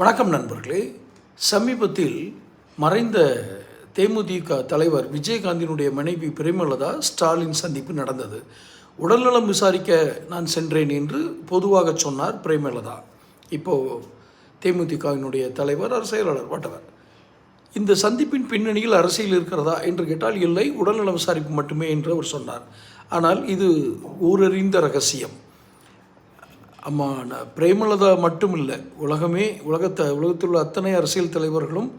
வணக்கம் நண்பர்களே. சமீபத்தில் மறைந்த தேமுதிக தலைவர் விஜயகாந்தினுடைய மனைவி பிரேமலதா ஸ்டாலின் சந்திப்பு நடந்தது. உடல்நலம் விசாரிக்க நான் சென்றேன் என்று பொதுவாக சொன்னார் பிரேமலதா. இப்போது தேமுதிகவினுடைய தலைவர் அவர் செயலாளர் வாட்டவர் இந்த சந்திப்பின் பின்னணியில் அரசியல் இருக்கிறதா என்று கேட்டால் இல்லை உடல்நலம் விசாரிப்பு மட்டுமே என்று அவர் சொன்னார். ஆனால் இது ஊரறிந்த ரகசியம். அம்மா பிரேமலதா மட்டும் இல்லை உலகமே உலகத்தை உலகத்தில் உள்ள அத்தனை அரசியல் தலைவர்களும்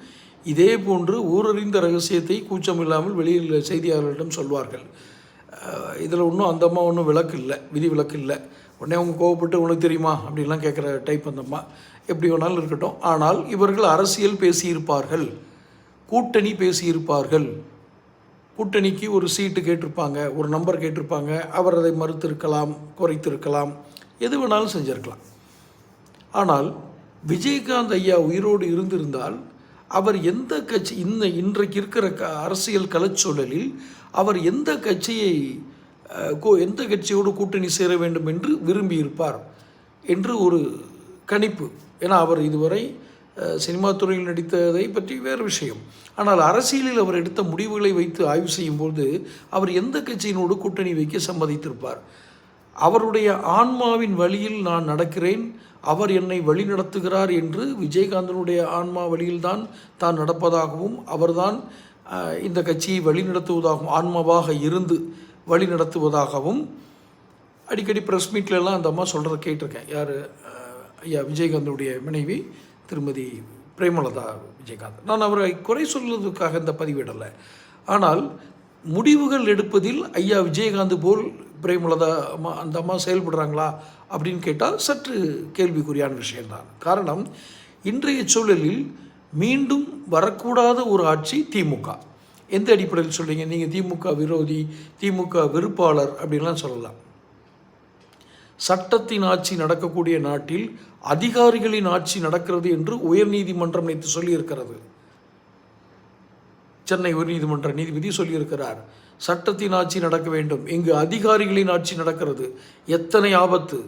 இதே போன்று ஊரறிந்த ரகசியத்தை கூச்சம் இல்லாமல் வெளியில் செய்தியாளர்களிடம் சொல்வார்கள். இதில் ஒன்றும் அந்த அம்மா ஒன்றும் விளக்கு இல்லை விதி விளக்கு இல்லை உடனே அவங்க கோவப்பட்டு உனக்கு தெரியுமா? அப்படின்லாம் கேட்குற டைப் அந்த அம்மா. எப்படி வேணாலும் இருக்கட்டும். ஆனால் இவர்கள் அரசியல் பேசியிருப்பார்கள். கூட்டணி பேசியிருப்பார்கள். கூட்டணிக்கு ஒரு சீட்டு கேட்டிருப்பாங்க ஒரு நம்பர் கேட்டிருப்பாங்க. அவர் அதை மறுத்திருக்கலாம் குறைத்திருக்கலாம். எது வேணாலும் செஞ்சுருக்கலாம். ஆனால் விஜயகாந்த் ஐயா உயிரோடு இருந்திருந்தால் அவர் எந்த கட்சி இந்த இன்றைக்கு இருக்கிற க அரசியல் கலச்சூழலில் அவர் எந்த கட்சியை கோ- எந்த கட்சியோடு கூட்டணி சேர வேண்டும் என்று விரும்பியிருப்பார் என்று ஒரு கணிப்பு. ஏன்னா அவர் இதுவரை சினிமா துறையில் நடித்ததை பற்றி வேறு விஷயம். ஆனால் அரசியலில் அவர் எடுத்த முடிவுகளை வைத்து ஆய்வு செய்யும்போது அவர் எந்த கட்சியினோடு கூட்டணி வைக்க சம்மதித்திருப்பார்? அவருடைய ஆன்மாவின் வழியில் நான் நடக்கிறேன். அவர் என்னை வழிநடத்துகிறார் என்று விஜயகாந்தனுடைய ஆன்மா வழியில்தான் தான் நடப்பதாகவும் அவர்தான் இந்த கட்சியை வழிநடத்துவதாகவும் ஆன்மாவாக இருந்து வழிநடத்துவதாகவும் அடிக்கடி ப்ரெஸ் மீட்லலாம் அந்த அம்மா சொல்கிறத கேட்டிருக்கேன். யார்? ஐயா விஜயகாந்தனுடைய மனைவி திருமதி பிரேமலதா விஜயகாந்த் நான் அவரை குறை சொல்வதற்காக இந்த பதிவிடலை ஆனால் முடிவுகள் எடுப்பதில் ஐயா விஜயகாந்த் போல் பிரேமலதா அம்மா அந்த அம்மா செயல்படுறாங்களா அப்படின்னு கேட்டால் சற்று கேள்விக்குறியான விஷயம்தான். காரணம் இன்றைய சூழலில் மீண்டும் வரக்கூடாத ஒரு ஆட்சி திமுக. எந்த அடிப்படையில் சொல்கிறீங்க நீங்கள் திமுக விரோதி திமுக வெறுப்பாளர் அப்படின்லாம் சொல்லலாம். சட்டத்தின் ஆட்சி நடக்கக்கூடிய நாட்டில் அதிகாரிகளின் ஆட்சி நடக்கிறது என்று உயர்நீதிமன்றம் நேற்று சொல்லியிருக்கிறது. சென்னை உயர்நீதிமன்ற நீதிபதி சொல்லியிருக்கிறார் சட்டத்தின் ஆட்சி நடக்க வேண்டும். இங்கு அதிகாரிகளின் ஆட்சி நடக்கிறது. எத்தனை ஆபத்து?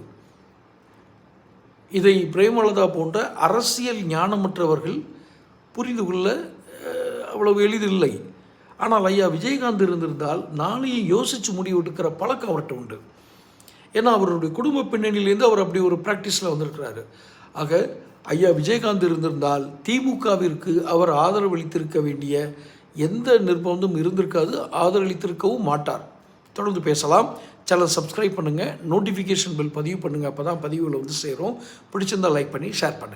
இதை பிரேமலதா போன்ற அரசியல் ஞானமற்றவர்கள் புரிந்து கொள்ள அவ்வளவு எளிதில்லை. ஆனால் ஐயா விஜயகாந்த் இருந்திருந்தால் நாளையே யோசித்து முடிவு எடுக்கிற பழக்கம் அவர்கிட்ட உண்டு. ஏன்னா அவருடைய குடும்ப பின்னணியிலேருந்து அவர் அப்படி ஒரு ப்ராக்டிஸில் வந்திருக்கிறாரு. ஆக ஐயா விஜயகாந்த் இருந்திருந்தால் திமுகவிற்கு அவர் ஆதரவளித்திருக்க வேண்டிய எந்த நிர்பந்தமும் இருந்திருக்காது ஆதரவளித்திருக்கவும் மாட்டார். தொடர்ந்து பேசலாம். சேனல் சப்ஸ்கிரைப் பண்ணுங்கள் நோட்டிஃபிகேஷன் பில் பதிவு பண்ணுங்கள் அப்போ தான் பதிவுகளை வந்து சேரும். பிடிச்சிருந்தா லைக் பண்ணி ஷேர் பண்ணுங்கள்